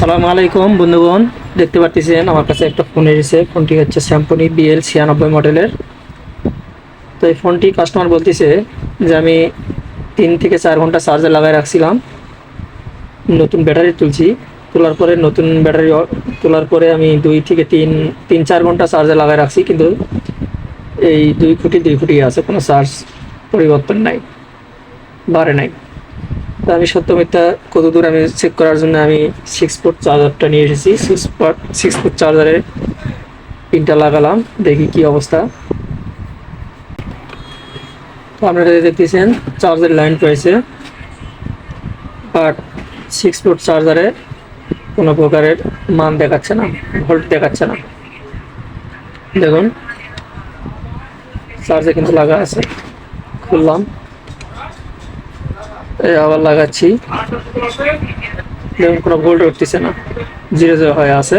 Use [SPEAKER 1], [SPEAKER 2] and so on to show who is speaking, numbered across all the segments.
[SPEAKER 1] আসসালামু আলাইকুম, বন্ধুগণ। দেখতে পাচ্ছেন আমার কাছে একটা ফোন এসেছে। ফোনটি হচ্ছে স্যামসনি বিএল ছিয়ানব্বই মডেলের। তো এই ফোনটি কাস্টমার বলতেছে যে, আমি তিন থেকে চার ঘণ্টা চার্জে লাগাই রাখছিলাম। নতুন ব্যাটারি তুলছি। তোলার পরে নতুন ব্যাটারি, তোলার পরে আমি দুই থেকে তিন তিন, চার ঘণ্টা চার্জে লাগাই রাখছি, কিন্তু এই দুই ফুটি দুই ফুটি আছে, কোনো চার্জ পরিবর্তন নাই, বাড়ে নাই। তো আমি সত্য মিথ্যা কত দূর আমি চেক করার জন্য আমি সিক্স ফুট চার্জারটা নিয়ে এসেছি। সিক্স ফুট সিক্স ফুট চার্জারের পিনটা লাগালাম, দেখি কি অবস্থা। আপনারা দেখতেছেন চার্জের লাইন পেয়েছে বাট সিক্স ফুট চার্জারে কোনো প্রকারের মান দেখাচ্ছে না ভোল্ট দেখাচ্ছে না। দেখুন চার্জে কিন্তু লাগা আছে। খুললাম। আবার লাগাচ্ছি। দেখুন, কোনো ভোল্ট উঠতেছে না। জিরো জিরো হয়ে আছে।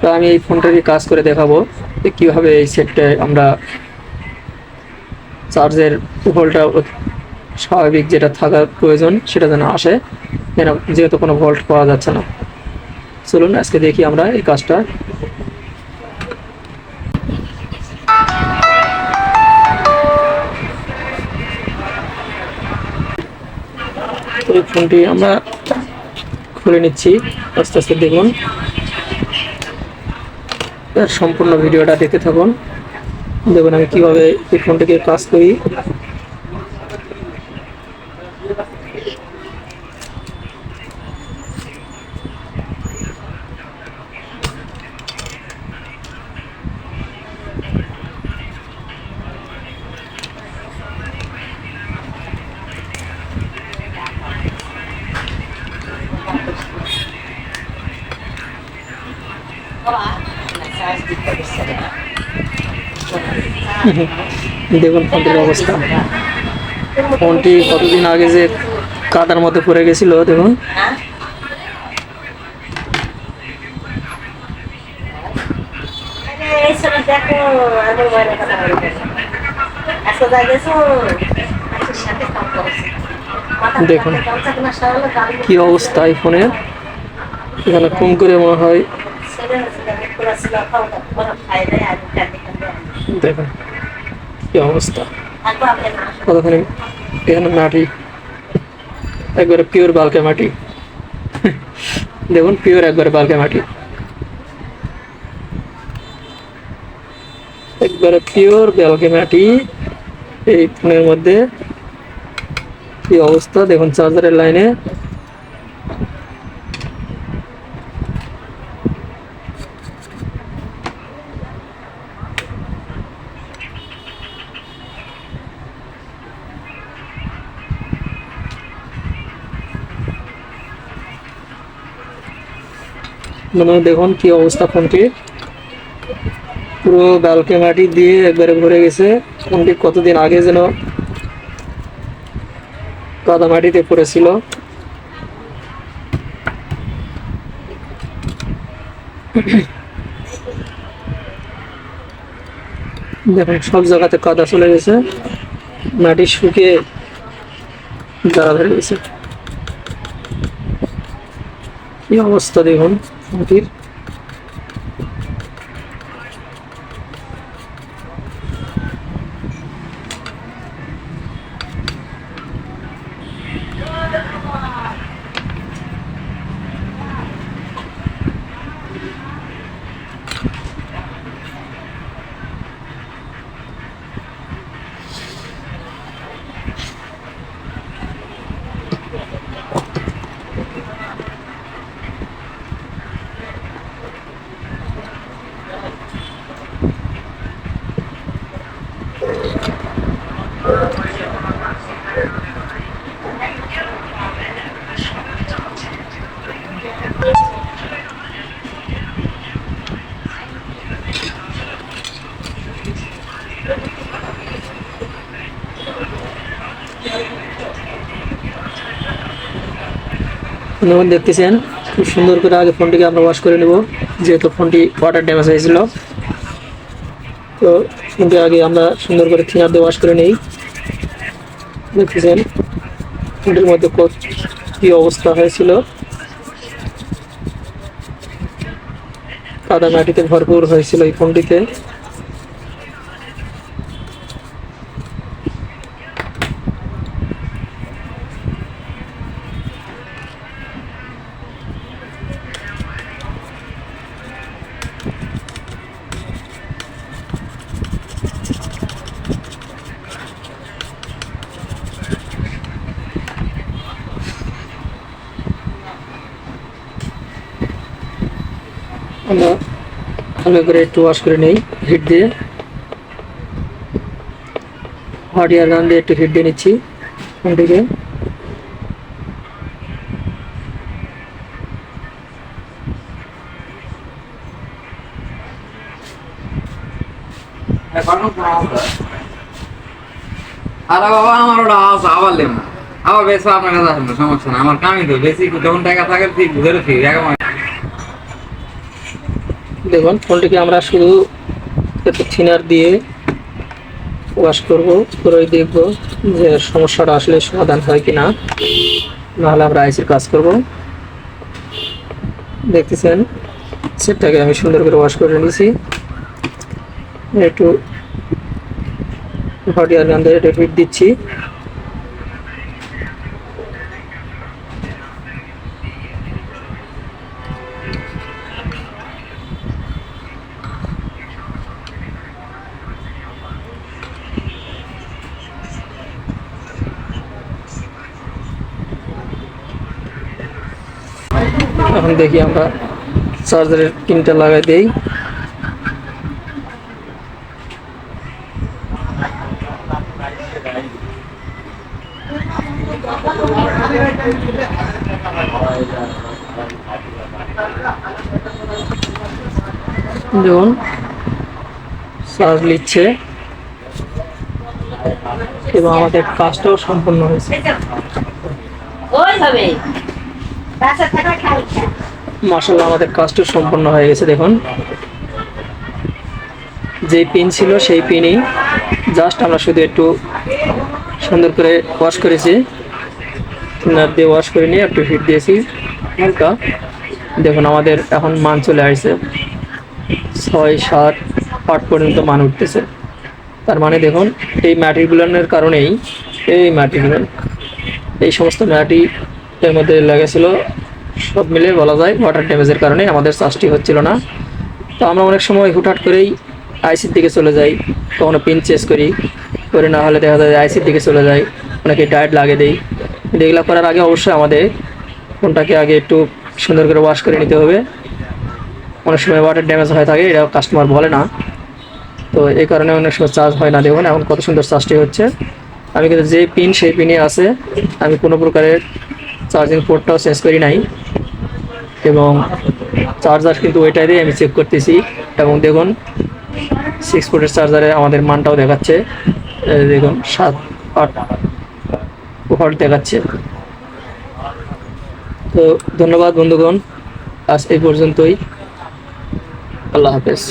[SPEAKER 1] তো আমি এই ফোনটাকে কাজ করে দেখাবো যে কীভাবে এই সেটটায় আমরা চার্জের ভোল্টটা স্বাভাবিক যেটা থাকার প্রয়োজন সেটা যেন আসে। যেহেতু কোনো ভোল্ট পাওয়া যাচ্ছে না। চলুন, আজকে দেখি আমরা এই কাজটা এই ফোনটি আমরা খুলে নিচ্ছি। আস্তে আস্তে দেখুন। সম্পূর্ণ ভিডিওটা দেখতে থাকুন। দেখুন আমি কীভাবে এই ফোনটিকে কাজ করি। দেখুন ফোনটির অবস্থা। ফোনটি কতদিন আগে যে কাদার মধ্যে পড়ে গেছিল, দেখুন।
[SPEAKER 2] কাম
[SPEAKER 1] দেখুন। কি অবস্থা এই ফোনের? এখানে খুম করে মনে হয়। দেখুন। কি অবস্থা? কতখানি? এখানে মাটি। একবারে পিওর বালকে মাটি। দেখুন পিওর একবারে বালকে মাটি। একবারে পিওর বেলকে মাটি। এই ফোনের মধ্যে কি অবস্থা? দেখুন চার্জারের লাইনে মানে দেখুন কি অবস্থা ফোনটির পুরো ব্যালকে মাটি দিয়ে একবারে ভরে গেছে। ফোনটি কতদিন আগে যেন কাদা মাটিতে পড়েছিল। দেখুন, সব জায়গাতে কাদা চলে গেছে। মাটি শুকিয়ে দাঁড়া ধরে গেছে। কি অবস্থা দেখুন। decir যেমন দেখতেছেন খুব সুন্দর করে আগে ফোনটিকে আমরা ওয়াশ করে নেব, যেহেতু ফোনটি ওয়াটার ড্যামেজ হয়েছিল। তো ফোনটি আগে আমরা সুন্দর করে থিনার দিয়ে ওয়াশ করে নেই। দেখতেছেন, ফোনটির মধ্যে কী অবস্থা হয়েছিল। কাদা মাটিতে ভরপুর হয়েছিল এই ফোনটিতে। আমরা ভালো করে একটু ওয়াশ করে নেই হিট দিয়ে। হট এয়ার গান দিয়ে একটু হিট দিয়ে নিচ্ছি ফোনটিকে
[SPEAKER 3] আরে বাবা আমার ওটা আছে আবার লেম। আবার বেশ, আপনার কাছে আসবে, সমস্যা আমার কামই তো বেশি যখন টাকা থাকে, ঠিক, ধরে একেবারে
[SPEAKER 1] দেখুন, ফোনটিকে আমরা শুধু থিনার দিয়ে ওয়াশ করব করে দেখব যে সমস্যাটা আসলে সমাধান হয় কি না নাহলে আমরা আইসির কাজ করব। দেখতেছেন, সেটটাকে আমি সুন্দর করে ওয়াশ করে নিয়েছি। একটু হট এয়ার গান দিয়ে দিচ্ছি। এখন দেখি আমরা চার্জারের পিনটা লাগাই দেই। দেখুন চার্জ নিচ্ছে। এবং আমাদের কাজটাও সম্পূর্ণ হয়েছে।
[SPEAKER 2] ওই
[SPEAKER 1] মার্শাল্লাহ আমাদের কাজটা সম্পূর্ণ হয়ে গেছে, দেখুন। যে পিন ছিল, সেই পিনই জাস্ট আমরা শুধু একটু সুন্দর করে ওয়াশ করেছি। থিনার দিয়ে ওয়াশ করে নিয়ে একটু হিট দিয়েছি। হালকা। দেখুন, আমাদের এখন মান চলে আসছে। ছয়, সাত, আট পর্যন্ত মান উঠতেছে। তার মানে দেখুন, এই মাটিগুলোর কারণেই, এই মাটিগুলো, এই সমস্ত মাটি এর মধ্যে লেগেছিল। সব মিলে বলা যায় ওয়াটার ড্যামেজের কারণে আমাদের চাষটি হচ্ছিল না। তো আমরা অনেক সময় হুটহাট করেই আইসির দিকে চলে যাই, কখনো পিন চেস করি। করে না হলে দেখা যায় আইসির দিকে চলে যাই, অনেকে ডায়েট লাগিয়ে দেই। কিন্তু এগুলো করার আগে অবশ্যই আমাদের ফোনটাকে আগে একটু সুন্দর করে ওয়াশ করে নিতে হবে। অনেক সময় ওয়াটার ড্যামেজ হয়ে থাকে এটা কাস্টমার বলে না। তো এই কারণে অনেক সময় চার্জ হয় না দেখুন, এখন কত সুন্দর চার্জটি হচ্ছে। আমি কিন্তু যে পিন সেই পিনে আছে, আমি কোনো প্রকারের চার্জিং পোর্টটাও চেঞ্জ করি নাই। এবং চার্জার কিন্তু ওইটাই দিয়ে আমি চেক করতেছি এবং দেখুন সিক্স ফুটের চার্জারে আমাদের মানটাও দেখাচ্ছে। দেখুন, সাত, আট ভোল্ট দেখাচ্ছে। তো ধন্যবাদ বন্ধুগণ, আজ এই পর্যন্তই। আল্লাহ হাফেজ।